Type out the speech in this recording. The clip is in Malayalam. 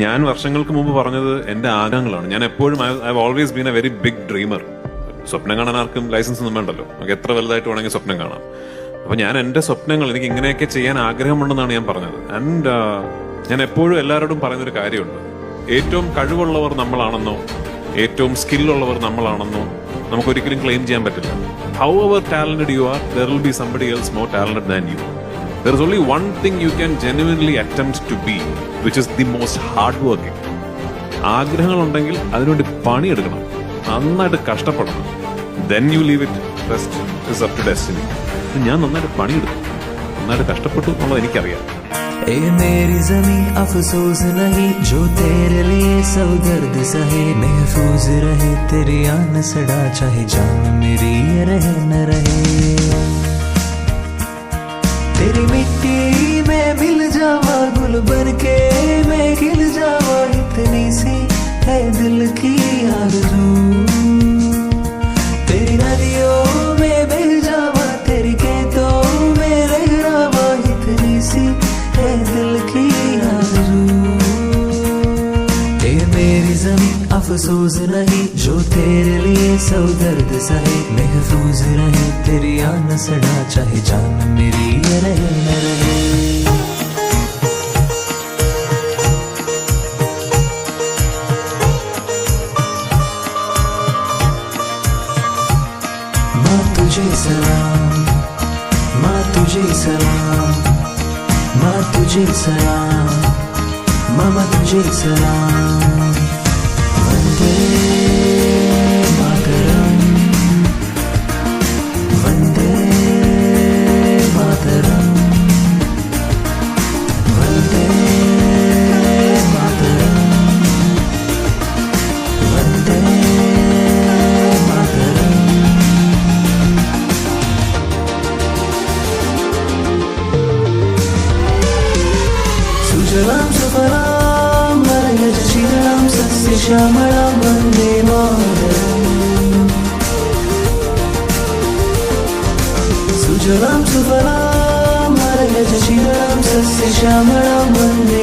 ഞാൻ വർഷങ്ങൾക്ക് മുമ്പ് പറഞ്ഞത് എന്റെ ആഗ്രഹങ്ങളാണ്. ഞാൻ എപ്പോഴും I have always been a very big dreamer സ്വപ്നം കാണാൻ ആർക്കും ലൈസൻസ് ഒന്നും വേണ്ടല്ലോ. നമുക്ക് എത്ര വലുതായിട്ട് വേണമെങ്കിൽ സ്വപ്നം കാണാം. അപ്പൊ ഞാൻ എന്റെ സ്വപ്നങ്ങൾ എനിക്ക് ഇങ്ങനെയൊക്കെ ചെയ്യാൻ ആഗ്രഹമുണ്ടെന്നാണ് ഞാൻ പറഞ്ഞത്. ആൻഡ് ഞാൻ എപ്പോഴും എല്ലാവരോടും പറയുന്നൊരു കാര്യമുണ്ട്. ഏറ്റവും കഴിവുള്ളവർ നമ്മളാണെന്നോ ഏറ്റവും സ്കില്ലുള്ളവർ നമ്മളാണെന്നോ നമുക്ക് ഒരിക്കലും ക്ലെയിം ചെയ്യാൻ പറ്റില്ല. However talented you are there will be somebody else more talented than you there is only one thing you can genuinely attempt to be which is the most hard working ആഗ്രഹങ്ങളുണ്ടെങ്കിൽ അതിനുവേണ്ടി പണിയെടുക്കണം നന്നായിട്ട് കഷ്ടപ്പെടണം then you leave it rest is up to destiny ഞാൻ നന്നായിട്ട് പണിയെടുത്തു നന്നായിട്ട് കഷ്ടപ്പെട്ടു എന്നുള്ളത് എനിക്കറിയാം ए मेरी जमी अफसोस नहीं जो तेरे लिए सब दर्द सहे महफूज रहे तेरी आन सड़ा चाहे जान मेरी ये रहे न रहे अफसोस नहीं, जो तेरे लिए सब दर्द सहे। महफूज रहे, तेरी आन सड़ा, चाहे जान मेरी ये रहे, न रहे। सलाम, माँ तुझे सलाम, माँ तुझे सलाम, मामा तुझे सलाम। शमण वंदे मातरम् सुजलां सुफलां मरगज शिलां सस्य श्यामणां वंदे